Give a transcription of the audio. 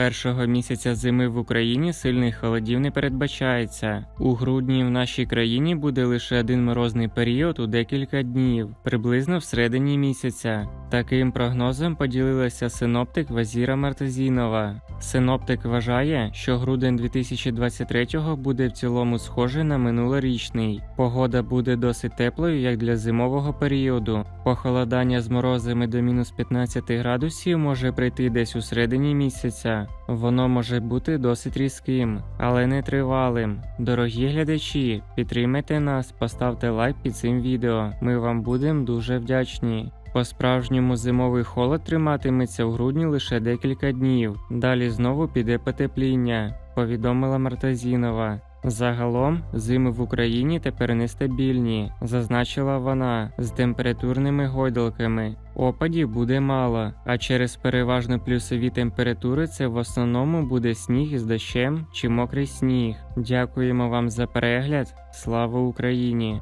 першого місяця зими в Україні сильних холодів не передбачається. У грудні в нашій країні буде лише один морозний період у декілька днів, приблизно всередині місяця. Таким прогнозом поділилася синоптик Вазіра Мартазінова. Синоптик вважає, що грудень 2023 буде в цілому схожий на минулорічний. Погода буде досить теплою, як для зимового періоду. Похолодання з морозами до мінус 15 градусів може прийти десь у середині місяця. Воно може бути досить різким, але не тривалим. Дорогі глядачі, підтримайте нас, поставте лайк під цим відео. Ми вам будемо дуже вдячні. По-справжньому зимовий холод триматиметься в грудні лише декілька днів. Далі знову піде потепління, повідомила Мартазінова. Загалом зими в Україні тепер нестабільні, зазначила вона з температурними гойдалками. Опадів буде мало, а через переважно плюсові температури це в основному буде сніг із дощем чи мокрий сніг. Дякуємо вам за перегляд. Слава Україні!